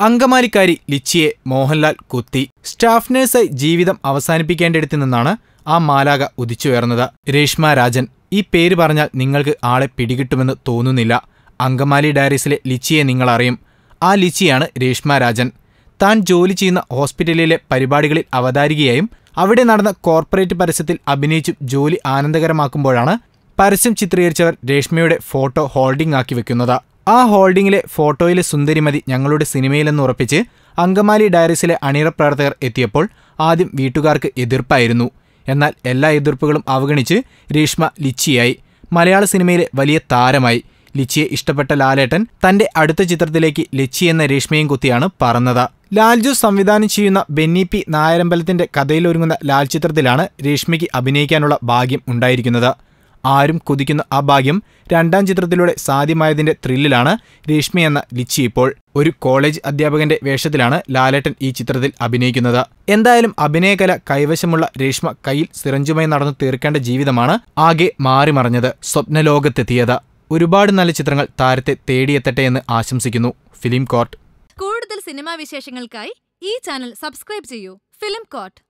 അങ്കമാലിക്കാരി ലിച്ചിയെ മോഹൻലാൽ കുത്തി സ്റ്റാഫ് നഴ്സായി ജീവിതം അവസാനിപ്പിക്കേണ്ടിടത്തു നിന്നാണ് ആ മാലാക ഉദിച്ചുയർന്നത്. രേഷ്മ രാജൻ ഈ പേര് പറഞ്ഞാൽ നിങ്ങൾക്ക് ആളെ പിടികിട്ടുമെന്ന് തോന്നുന്നില്ല. അങ്കമാലി ഡയറീസിലെ ലിച്ചിയെ നിങ്ങൾ അറിയും ആ ലിച്ചിയാണ് രേഷ്മ രാജൻ. താൻ ജോലി ചെയ്യുന്ന ഹോസ്പിറ്റലിലെ പരിപാടികളിൽ അവതാരികയായും അവിടെ നടന്ന കോർപ്പറേറ്റ് പരസ്യത്തിൽ അഭിനയിച്ചും ജോലി ആനന്ദകരമാക്കുമ്പോഴാണ് പരസ്യം ചിത്രീകരിച്ചവർ രേഷ്മയുടെ ഫോട്ടോ ഹോൾഡിംഗ് ആക്കി വെക്കുന്നത്. ആ ഹോൾഡിംഗിലെ ഫോട്ടോയിലെ സുന്ദരിമതി ഞങ്ങളുടെ സിനിമയിലെന്ന് ഉറപ്പിച്ച് അങ്കമാലി ഡയറീസിലെ അണിയറ പ്രവർത്തകർ എത്തിയപ്പോൾ ആദ്യം വീട്ടുകാർക്ക് എതിർപ്പായിരുന്നു. എന്നാൽ എല്ലാ എതിർപ്പുകളും അവഗണിച്ച് രേഷ്മ ലിച്ചിയായി. മലയാള സിനിമയിലെ വലിയ താരമായി. ലിച്ചിയെ ഇഷ്ടപ്പെട്ട ലാലേട്ടൻ തന്റെ അടുത്ത ചിത്രത്തിലേക്ക് ലിച്ചി എന്ന രേഷ്മയും കുത്തിയാണ് പറന്നത്. ലാൽജു സംവിധാനം ചെയ്യുന്ന ബെന്നി പി നായരമ്പലത്തിന്റെ കഥയിലൊരുങ്ങുന്ന ലാൽ ചിത്രത്തിലാണ് രേഷ്മയ്ക്ക് അഭിനയിക്കാനുള്ള ഭാഗ്യം ഉണ്ടായിരിക്കുന്നത്. ആരും കൊതിക്കുന്ന ആ ഭാഗ്യം രണ്ടാം ചിത്രത്തിലൂടെ സാധ്യമായതിന്റെ ത്രില്ലിലാണ് രേഷ്മി എന്ന ലിച്ചി ഇപ്പോൾ ഒരു കോളേജ് അധ്യാപകന്റെ വേഷത്തിലാണ് ലാലേട്ടൻ ഈ ചിത്രത്തിൽ അഭിനയിക്കുന്നത്. എന്തായാലും അഭിനയകല കൈവശമുള്ള രേഷ്മ കയ്യിൽ സിറഞ്ചുമായി നടന്നു തീർക്കേണ്ട ജീവിതമാണ് ആകെ മാറിമറിഞ്ഞത് സ്വപ്നലോകത്തെത്തിയത്. ഒരുപാട് നല്ല ചിത്രങ്ങൾ താരത്തെ തേടിയെത്തട്ടെ എന്ന് ആശംസിക്കുന്നു ഫിലിം കോർട്ട്. കൂടുതൽ സിനിമാ വിശേഷങ്ങൾക്കായി ഈ ചാനൽ സബ്സ്ക്രൈബ് ചെയ്യൂ. Film coat